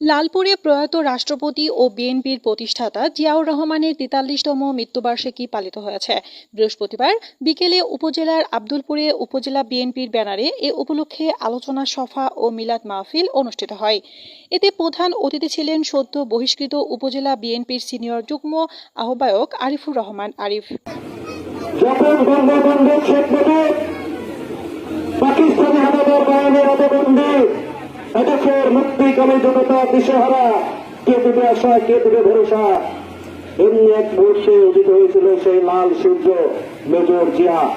লালপুরে প্রয়াত রাষ্ট্রপতি ও বিএনপির প্রতিষ্ঠাতা জিয়াউর রহমানের তেতাল্লিশতম মৃত্যুবার্ষিকী পালিত হয়েছে। বৃহস্পতিবার বিকেলে উপজেলার আব্দুলপুরে উপজেলা বিএনপির ব্যানারে এ উপলক্ষে আলোচনা সভা ও মিলাদ মাহফিল অনুষ্ঠিত হয়। এতে প্রধান অতিথি ছিলেন সদ্য বহিষ্কৃত উপজেলা বিএনপির সিনিয়র যুগ্ম আহ্বায়ক আরিফুর রহমান আরিফ। পাকিস্তানি মুক্তিকামী জনতা দিশেহারা, কে দেবে আশা, কে দেবে ভরসা? এমনি এক মুহূর্তে উদিত হয়েছিল সেই লাল সূর্য, মেজর জিয়া,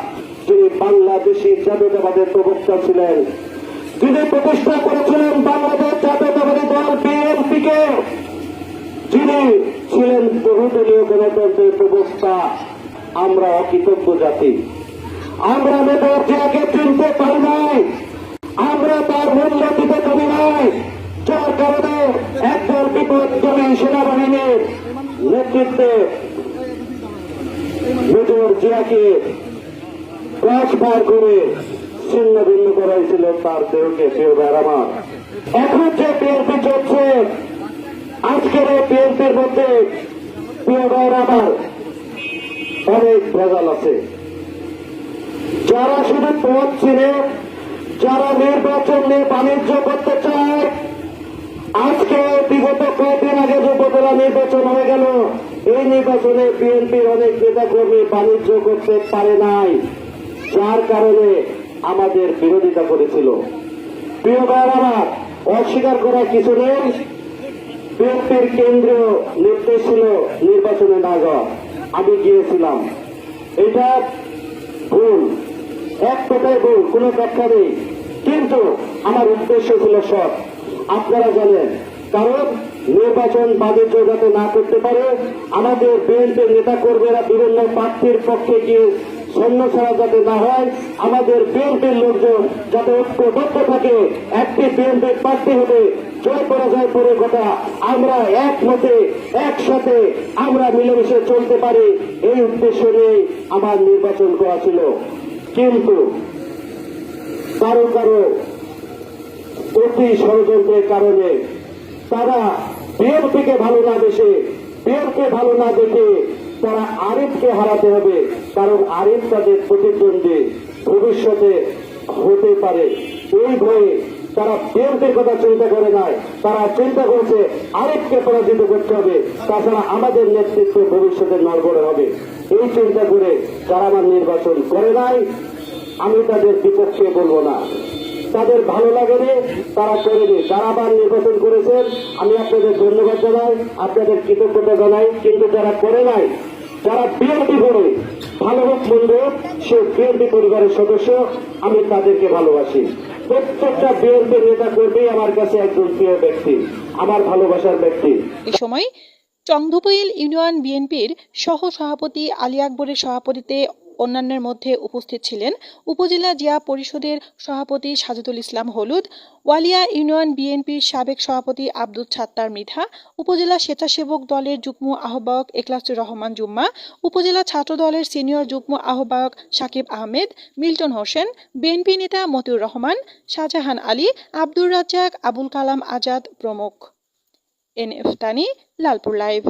যিনি বাংলাদেশি জাতীয়তাবাদের প্রবক্তা ছিলেন। যিনি প্রতিষ্ঠা করেছিলেন বাংলাদেশ জাতীয়তাবাদী দল বিএনপিকে। যিনি ছিলেন বহুদলীয় গণতন্ত্রের প্রবক্তা। আমরা অকৃতজ্ঞ জাতি। আমরা মেজর জিয়াকে চিনতে পারি নাই। আমরা তার মূল্য দিতে যার কারণে একদল বিপদজনী সেনাবাহিনীর নেতৃত্বে মেজর জিয়াকে ট্রান্সফার করে ছিন্ন ভিন্ন করা হয়েছিল তার দেহকে, প্রিয় বেড়ামার এখন যে বিএনপি চলছে, আজকের এই বিএনপির মধ্যে অনেক ভেজাল আছে। যারা শুধু পথ চিনে যারা নির্বাচন নিয়ে বাণিজ্য করতে চায়, আজকে বিগত কয়েকদিন আগে যে উপজেলা নির্বাচন হয়ে গেল, এই নির্বাচনে বিএনপির অনেক নেতা কর্মী বাণিজ্য করতে পারে নাই, যার কারণে আমাদের বিরোধিতা করেছিল। প্রিয় ভাইয়ের আমার, অস্বীকার করার কিছু নেই। বিএনপির কেন্দ্রীয় নির্দেশ ছিল নির্বাচনে না যাওয়া আমি গিয়েছিলাম। এটা ভুল। এক কথায় ভুল কোনো ব্যাখ্যা নেই। কিন্তু আমার উদ্দেশ্য ছিল সৎ আপনারা জানেন, কারণ নির্বাচন বাণিজ্য যাতে না করতে পারে, আমাদের বিএনপির নেতা কর্মীরা বিভিন্ন প্রার্থীর পক্ষে গিয়ে সৈন্য ছাড়া যাতে না হয়, আমাদের বিএনপির লোকজন যাতে ঐক্যবদ্ধ থাকে, একটি বিএনপির প্রার্থী হবে জয় পরাজয় পরে কথা আমরা একমতে, একসাথে আমরা মিলেমিশে চলতে পারি, এই উদ্দেশ্য নিয়ে আমার নির্বাচন করা ছিল। কিন্তু কারও কারও অতি ষড়যন্ত্রের কারণে তারা বিএনপিকে ভালো না বেসে বিএনপি ভালো না দেখে তারা আরিফকে হারাতে হবে, কারণ আরিফ তাদের প্রতিদ্বন্দ্বী, ভবিষ্যতে হতে পারে। এই ভয়ে তারা বিএনপির কথা চিন্তা করে নাই, তারা চিন্তা করছে আরেককে পরাজিত করতে হবে, তাছাড়া আমাদের নেতৃত্ব ভবিষ্যতে নড়বড়ে হবে। এই চিন্তা করে তারা আমার নির্বাচন করে নাই। আমি তাদের বিপক্ষে বলব না। তাদের ভালো লাগেনি তারা করেনি যারা আবার নির্বাচন করেছেন, আমি আপনাদের ধন্যবাদ জানাই, আপনাদের কৃতজ্ঞতা জানাই। কিন্তু যারা করে নাই, যারা বিএনপি করে, ভালো হোক, মন্দ সে বিএনপি পরিবারের সদস্য, আমি তাদেরকে ভালোবাসি। প্রত্যেকটা বিএনপি নেতা কর্মী আমার কাছে একজন প্রিয় ব্যক্তি, আমার ভালোবাসার ব্যক্তি। এ সময় চংধুপইল ইউনিয়ন বিএনপির সহ সভাপতি আলী আকবরের সভাপতিতে অন্যান্যের মধ্যে উপস্থিত ছিলেন উপজেলা জিয়া পরিষদের সভাপতি সাজুদুল ইসলাম হলুদ, ওয়ালিয়া ইউনিয়ন বিএনপির সাবেক সভাপতি আব্দুল ছাত্তার মৃধা উপজেলা স্বেচ্ছাসেবক দলের যুগ্ম আহ্বায়ক এখলাসুর রহমান জুম্মা, উপজেলা ছাত্র দলের সিনিয়র যুগ্ম আহ্বায়ক সাকিব আহমেদ, মিল্টন হোসেন, বিএনপি নেতা মতিউর রহমান, শাহজাহান আলী, আব্দুর রাজ্জাক, আবুল কালাম আজাদ প্রমুখ। এন এফ তানি লালপুর লাইভ